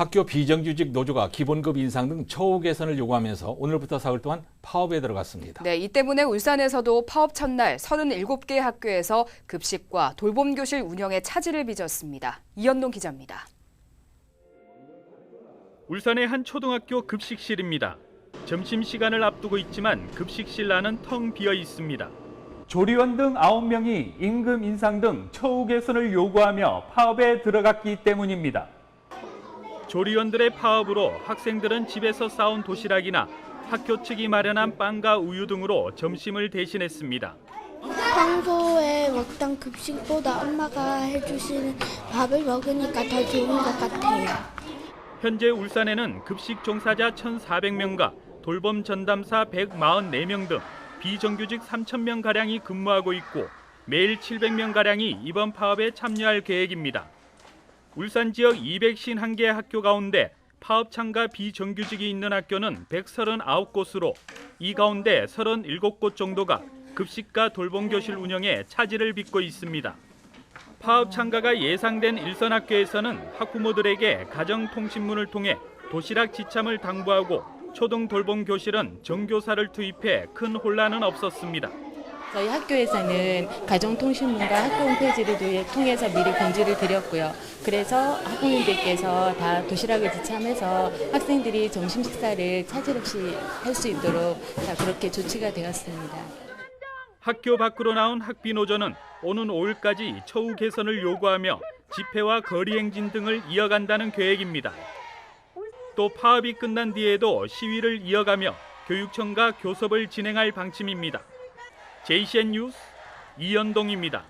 학교 비정규직 노조가 기본급 인상 등 처우 개선을 요구하면서 오늘부터 사흘 동안 파업에 들어갔습니다. 네, 이 때문에 울산에서도 파업 첫날 37개 학교에서 급식과 돌봄 교실 운영에 차질을 빚었습니다. 이현동 기자입니다. 울산의 한 초등학교 급식실입니다. 점심 시간을 앞두고 있지만 급식실 안은 텅 비어 있습니다. 조리원 등 9명이 임금 인상 등 처우 개선을 요구하며 파업에 들어갔기 때문입니다. 조리원들의 파업으로 학생들은 집에서 싸온 도시락이나 학교 측이 마련한 빵과 우유 등으로 점심을 대신했습니다. 평소에 먹던 급식보다 엄마가 해주시는 밥을 먹으니까 더 좋은 것 같아요. 현재 울산에는 급식 종사자 1,400명과 돌봄 전담사 144명 등 비정규직 3,000명 가량이 근무하고 있고 매일 700명 가량이 이번 파업에 참여할 계획입니다. 울산 지역 251개 학교 가운데 파업 참가 비정규직이 있는 학교는 139곳으로 이 가운데 37곳 정도가 급식과 돌봄 교실 운영에 차질을 빚고 있습니다. 파업 참가가 예상된 일선 학교에서는 학부모들에게 가정통신문을 통해 도시락 지참을 당부하고 초등 돌봄 교실은 정교사를 투입해 큰 혼란은 없었습니다. 저희 학교에서는 가정통신문과 학교 홈페이지를 통해서 미리 공지를 드렸고요. 그래서 학부모님들께서 다 도시락을 지참해서 학생들이 점심 식사를 차질 없이 할 수 있도록 다 그렇게 조치가 되었습니다. 학교 밖으로 나온 학비 노조는 오는 5일까지 처우 개선을 요구하며 집회와 거리 행진 등을 이어간다는 계획입니다. 또 파업이 끝난 뒤에도 시위를 이어가며 교육청과 교섭을 진행할 방침입니다. JCN 뉴스 이현동입니다.